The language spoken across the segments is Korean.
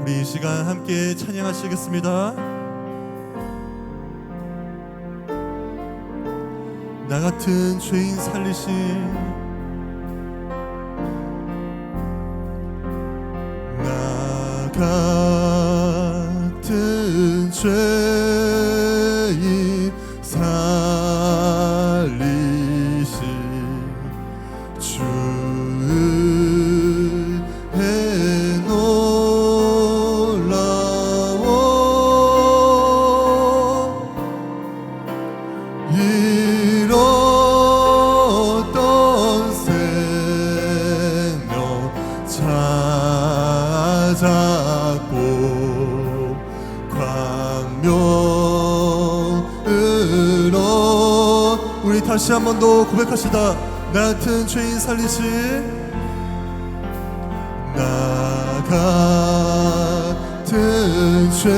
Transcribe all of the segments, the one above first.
우리 이 시간 함께 찬양하시겠습니다. 나 같은 죄인 살리신 나 같은 죄 찾았고 광명으로 우리 다시 한 번 더 고백합시다. 나 같은 죄인 살리신 나 같은 죄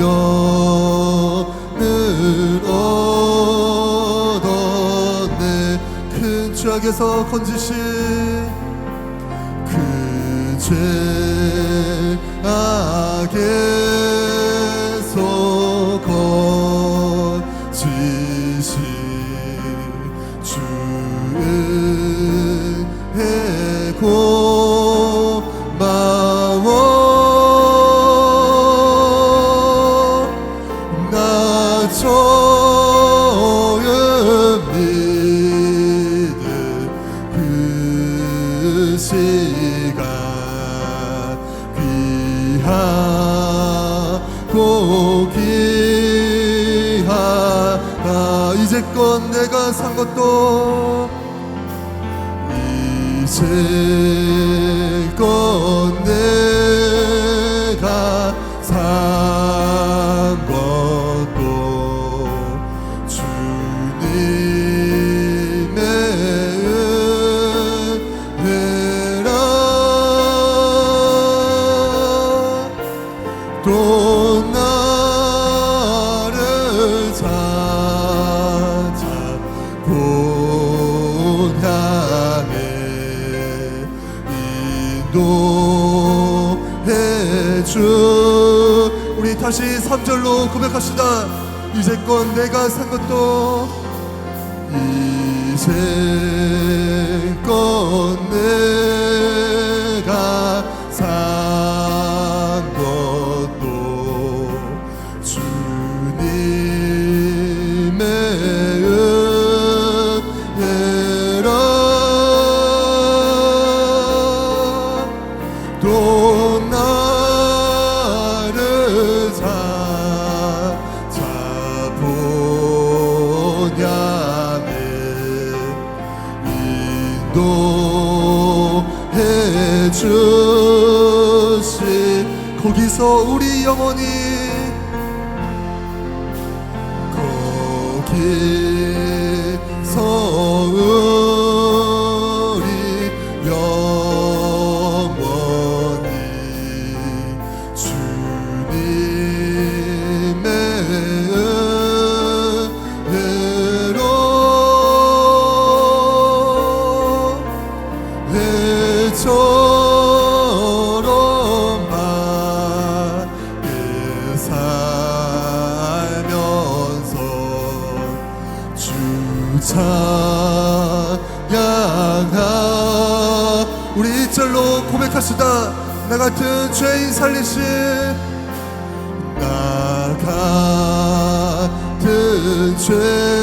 광명을 얻었네. 큰 죄악에서 건지신 그 죄악에 고 귀하다 이제껏 내가 산 것도 이제껏 주 우리 다시 3절로 고백합시다. 이제껏 내가 산 것도 이제껏 내가 산 거기서 우리 영혼이 거기서 나 같은 죄인 살리신 나 같은 죄인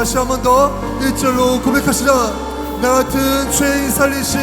다시 한 번더 1절로 고백하시자 나 같은 죄인 살리신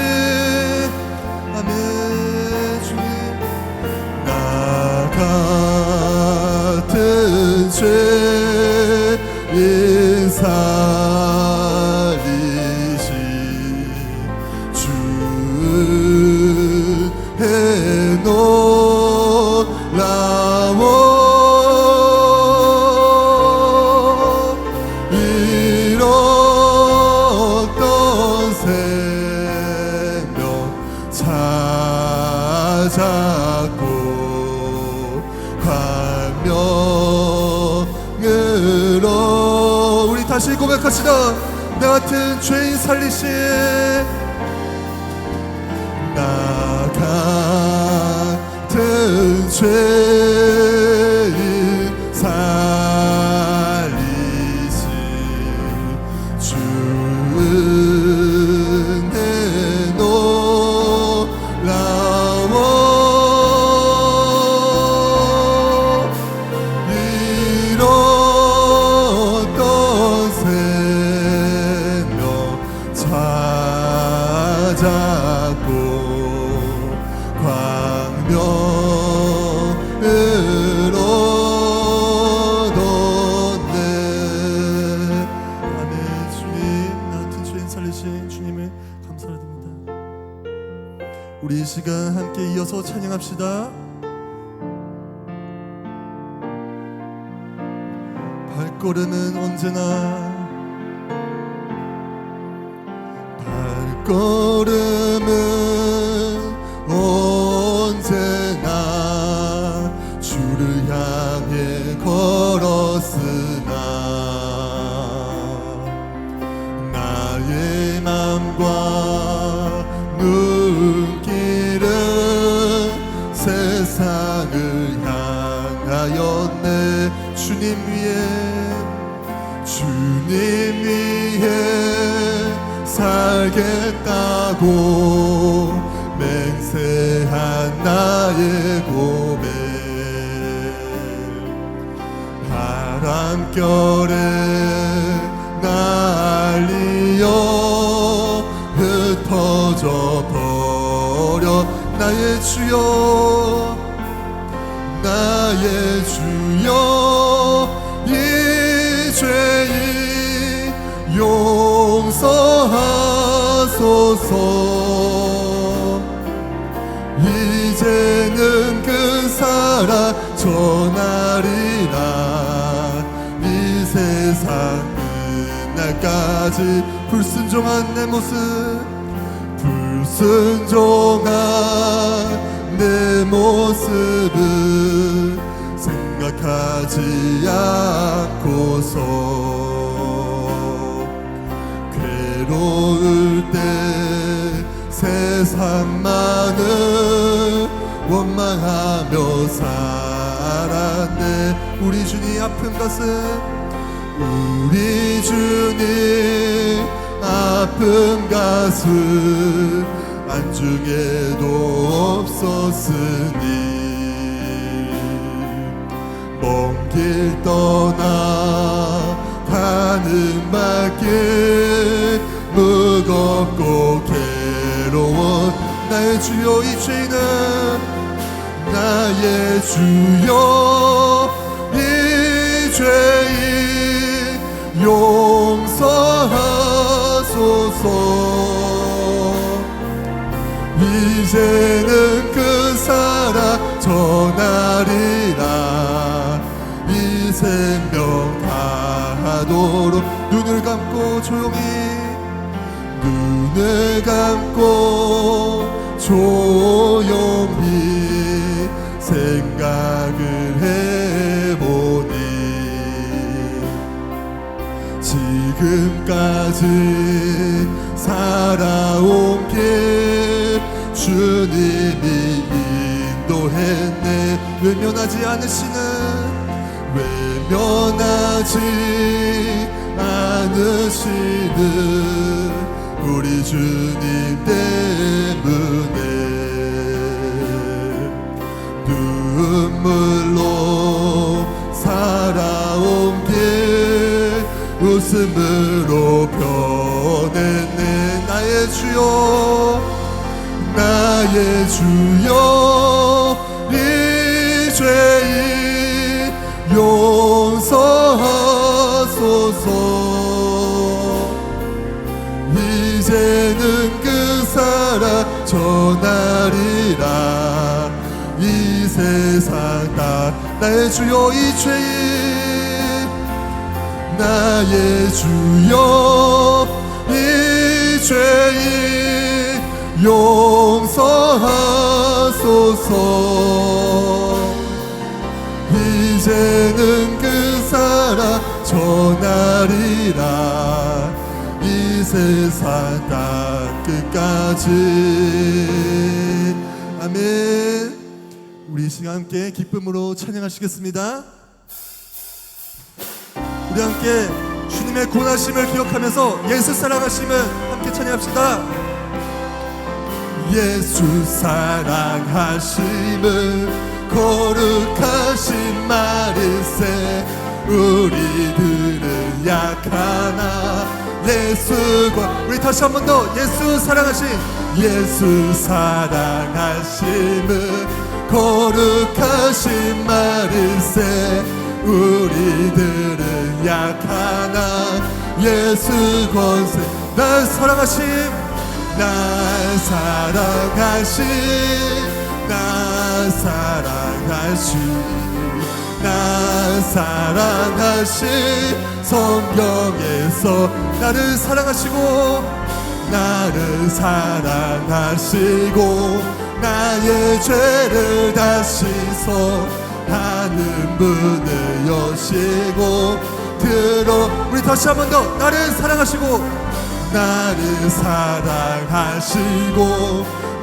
죄 발걸음은 언제나 발걸음 살겠다고 맹세한 나의 고백. 바람결에 날리어 흩어져 버려 나의 주여 나의 주 용서하소서. 이제는 그 사랑 전하리라. 이 세상 끝날까지 불순종한 내 모습 불순종한 내 모습을 생각하지 않고서 괴로울 때 세상만을 원망하며 살았네. 우리 주님 아픈 가슴 우리 주님 아픈 가슴 안중에도 없었으니. 먼 길 떠나 가는 발길 무겁고 괴로워 나의 주여 이 죄는 나의 주여 이 죄인 용서하소서. 이제는 그 사랑 전하리라. 이 생명 다하도록 눈을 감고 조용히 눈을 감고 조용히 생각을 해보니 지금까지 살아온 길 주님이 인도했네. 외면하지 않으시는 외면하지 않으시는 우리 주님 때문에 눈물로 살아온 길 웃음으로 변했네. 나의 주여 나의 주여. 이 세상 다 나의 주여 이 죄인. 나의 주여 이 죄인. 용서하소서. 이제는 그 사랑 전하리라. 이 세상 다 끝까지. 아멘 이 시간 함께 기쁨으로 찬양하시겠습니다. 우리 함께 주님의 고나심을 기억하면서 예수 사랑하심을 함께 찬양합시다. 예수 사랑하심을 거룩하신 말일세 우리들은 약하나 예수과 우리 다시 한 번 더 예수 사랑하신 예수 사랑하심을 거룩하신 말일세 우리들은 약하나 예수 권세. 날 사랑하심 날 사랑하신 날 사랑하신 날 사랑하신 성경에서 나를 사랑하시고 나를 사랑하시고 나의 죄를 다시 서 하는 문을 여시고 들어. 우리 다시 한 번 더 나를 사랑하시고 나를 사랑하시고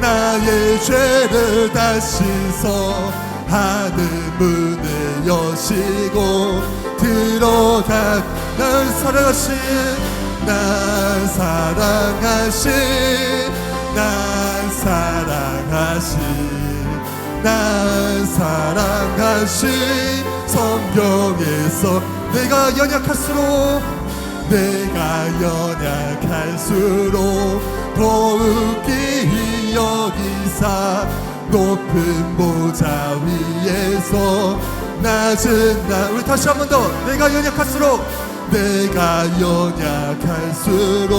나의 죄를 다시 서 하늘 문을 여시고 들어가. 날 사랑하신 날 사랑하신 날 사랑하신 날 사랑하신 성경에서 내가 연약할수록 내가 연약할수록 더욱이 여기사 높은 보좌 위에서 낮은 나 우리 다시 한 번 더. 내가 연약할수록 내가 연약할수록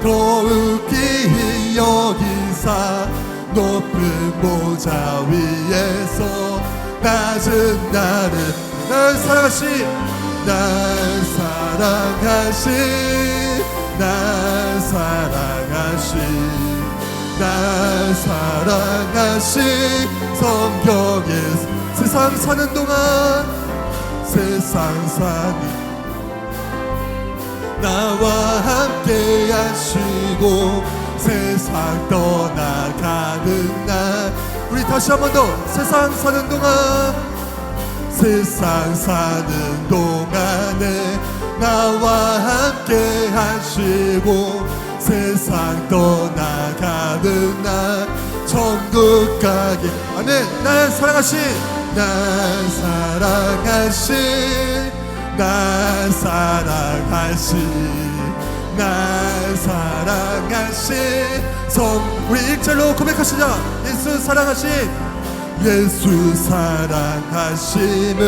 더욱이 여기사 높은 보좌 위에서 낮은 나를 날 사랑하신 날 사랑하신 날 사랑하신 날 사랑하신 성경에서 세상 사는 동안 세상 사는 나와 함께 하시고 세상 떠나가는 날. 우리 다시 한 번 더 세상 사는 동안 세상 사는 동안에 나와 함께 하시고 세상 떠나가는 날. 천국 가게 아멘. 날 사랑하신 날 사랑하신 날 사랑하신 날 사랑하신 성 우리 일절로 고백하시자 예수 사랑하신 예수 사랑하심은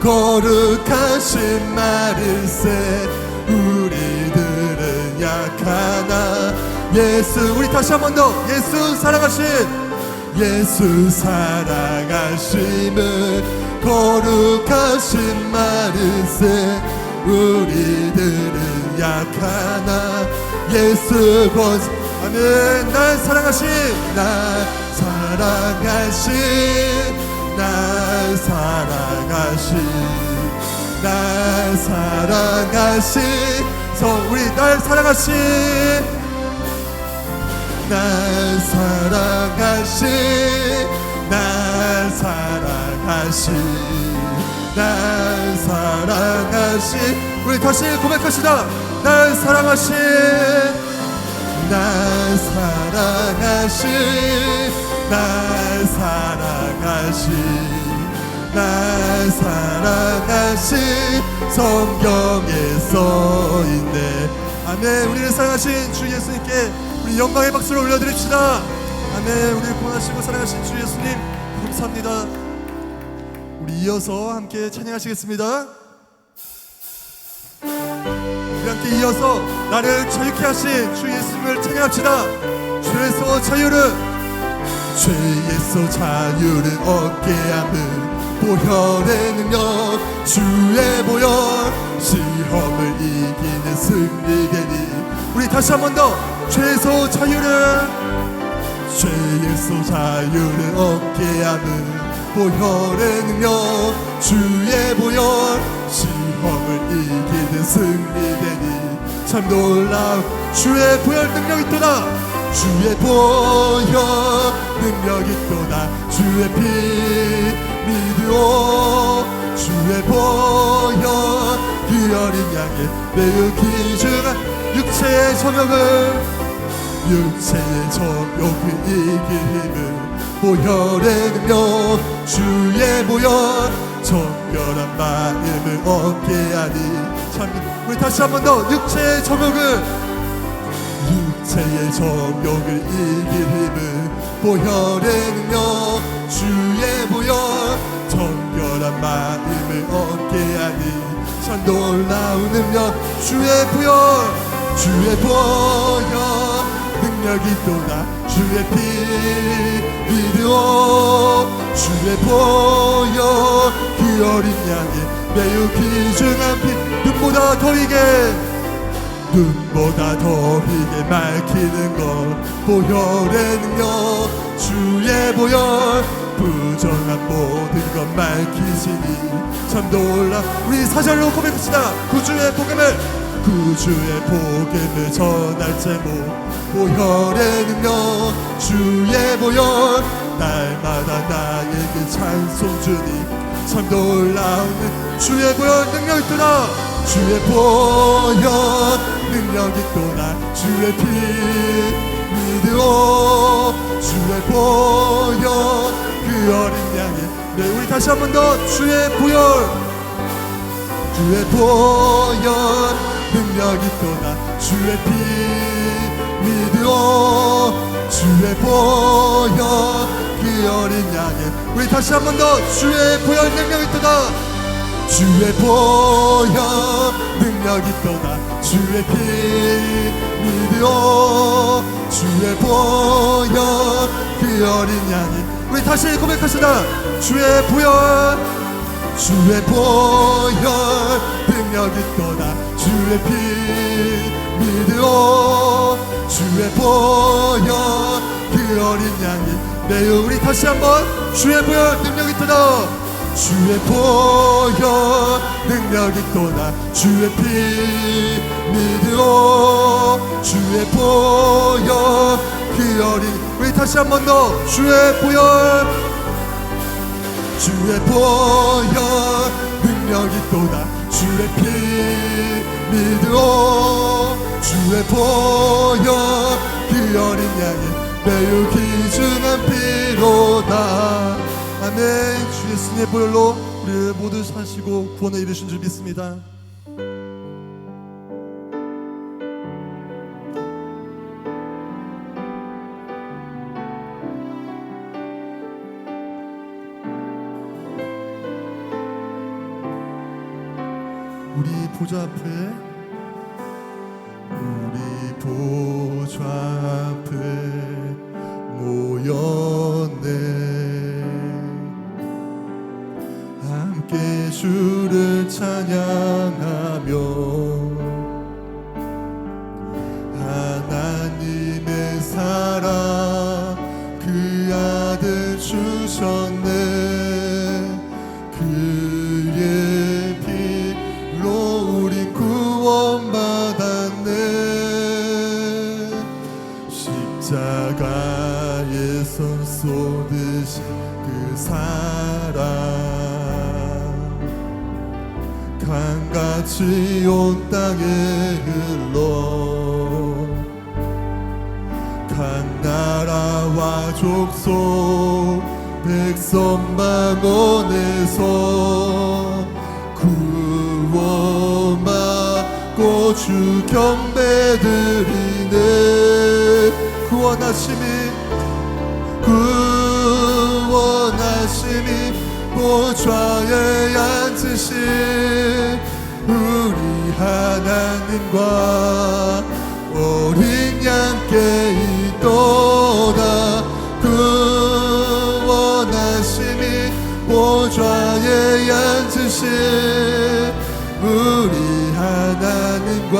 거룩하신 말일세 우리들은 약하나. 예수 우리 다시 한 번 더. 예수 사랑하신 예수 사랑하심은 거룩하신 말일세 우리들은 약하나? 예수 권 아멘. 날 사랑하신 날 사랑하신 날 사랑하신 날 사랑하신. 성 우리 날 사랑하신 날 사랑하신 날 사랑하신 날 사랑하신 우리 다시 고백하시다. 날 사랑하신 날 사랑하신 날 사랑하신 날 사랑하신 성경에서 서 있네. 아멘. 우리를 사랑하신 주 예수님께 우리 영광의 박수를 올려드립시다. 아멘. 우리를 구원하시고 사랑하신 주 예수님 감사합니다. 우리 이어서 함께 찬양하시겠습니다. 우리 함께 이어서 나를 자유케 하신 주 예수님을 찬양합시다. 주에서 자유를. 죄에서 자유를 얻게 함은 보혈의 능력. 주의 보혈. 시험을 이기는 승리되니 우리 다시 한 번 더. 죄에서 자유를 죄에서 자유를 얻게 하는 보혈의 능력 주의 보혈. 시험을 이기는 승리되니 참 놀라운 주의 보혈 능력이 있도다. 주의 보혈 능력이 있도다. 주의 피 믿으오. 주의 보혈 그 어린 양의 매우 귀중한 육체의 저명을 육체의 이길 힘을 보혈의 능력 주의 보혈 정결한 마음을 얻게 하니 참 우리 다시 한 번 더 육체의 정욕을 육체의 정욕을 힘을 보혈의 능력 주의 보혈 주의 보혈. 능력이 또다. 주의 피 믿으오. 주의 보혈. 그 어린 양의 매우 귀중한 피 눈보다 더 이게 눈보다 더 이게 밝히는 것. 보혈의 능력 주의 보혈 부정한 모든 것 밝히시니 참 놀라 우리 사절로 고백합시다. 구주의 복음을. 구주의 복음을 전할 제목. 보혈의 능력 주의 보혈. 날마다 나에게 찬송 주니 참 놀라운 주의 보혈 능력 있도다 주의 보혈 능력 있도다 주의 피 믿으오 주의 보혈 그 어린 양의 네 우리 다시 한 번 더 주의 보혈 주의 보혈 능력 있도다 주의 피 믿으오. 주의 보혈 그 어린 양의. 우리 다시 한 번 더 주의 보혈 능력 있도다 주의 보혈 능력 있도다 주의 피 믿으오 주의 보혈 그 어린 양이. 우리 다시 고백하시다. 주의 보혈 주의 보혈 능력 있도다 주의 피 믿으오. 주의 보혈 그 어린 양이. 매우 우리 다시 한번 주의 보혈 능력 있도다 주의 보혈 능력 있도다 주의 피 믿으오. 주의 보혈 그 어린 우리 다시 한 번 더. 주의 보혈. 주의 보혈 능력 있도다 주의 피 믿으오. 주의 보혈 그 어린 양의 매우 귀중한 피로다 아멘 주 예수님의 보혈로 우리를 모두 사시고 구원을 이루신 줄 믿습니다. 우리 보좌 앞에 그 아들 주셨네. 그의 피로 우리 구원받았네. 십자가에서 쏟으신 그 사랑. 강같이 온 땅에 흘러 족속 백성 망원에서 구원만 구주 경배드리네. 구원하심이 구원하심이 보좌에 앉으신 우리 하나님과 어린 양께 있도 앉으신 우리 하나님과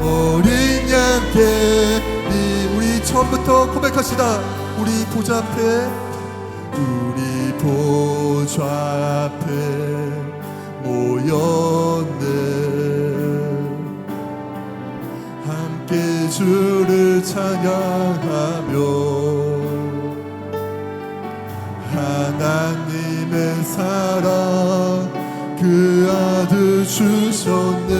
어린 양께 이 우리 처음부터 고백합시다. 우리 보좌 앞에 우리 보좌 앞에 모였네. 함께 주를 찬양하며 주셨네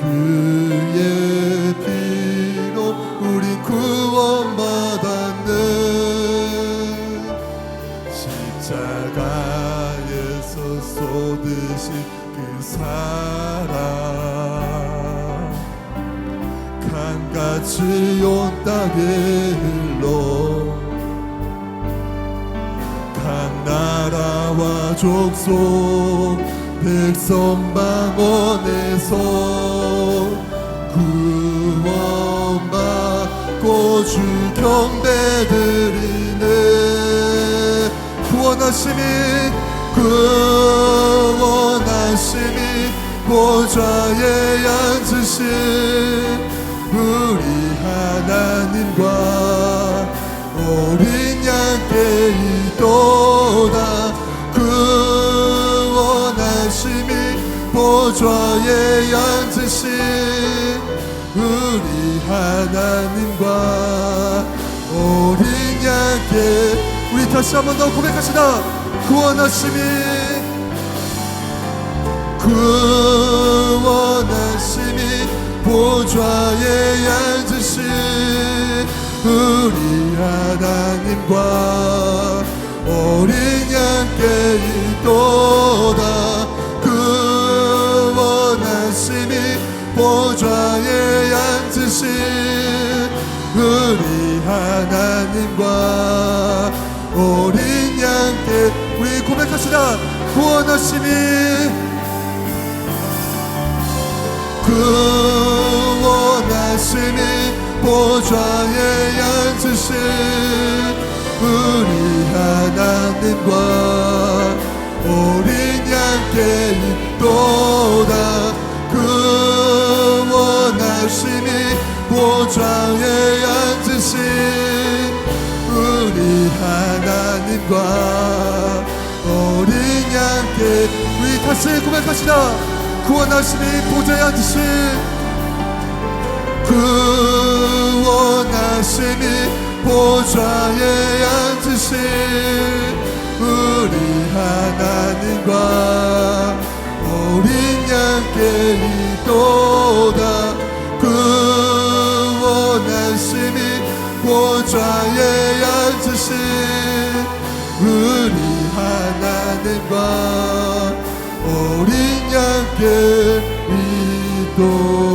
그의 피로 우리 구원받았네. 십자가에서 쏟으신 그 사랑. 강같이 온 땅에 흘러 각 나라와 족속 백성 방언에서 구원받고 주 경배드리네. 구원하심이 구원하심이 보좌에 앉으신 우리 하나님과 어린 양께 있도다 보좌에 앉으신 우리 하나님과 어린 양께 우리 다시 한 번 더 고백합시다. 구원하심이 구원하심이 보좌에 앉으신 우리 하나님과 어린 양께 있도다 하나님과 어린 양께 우리 고백합시다. 구원하심이 구원하심이 보좌에 앉으신 우리 하나님과 어린 양께 있도다. 구원하심이 보좌에 앉으신 하나님과 어린 양께 우리 다시 고백합시다. 구원하심이 보좌에 앉으신 구원하심이 보좌에 앉으신 우리 하나님과 어린 양께 있도다. 구원하심이 보좌에 앉으신 우리 하나님과 어린 양께 있도다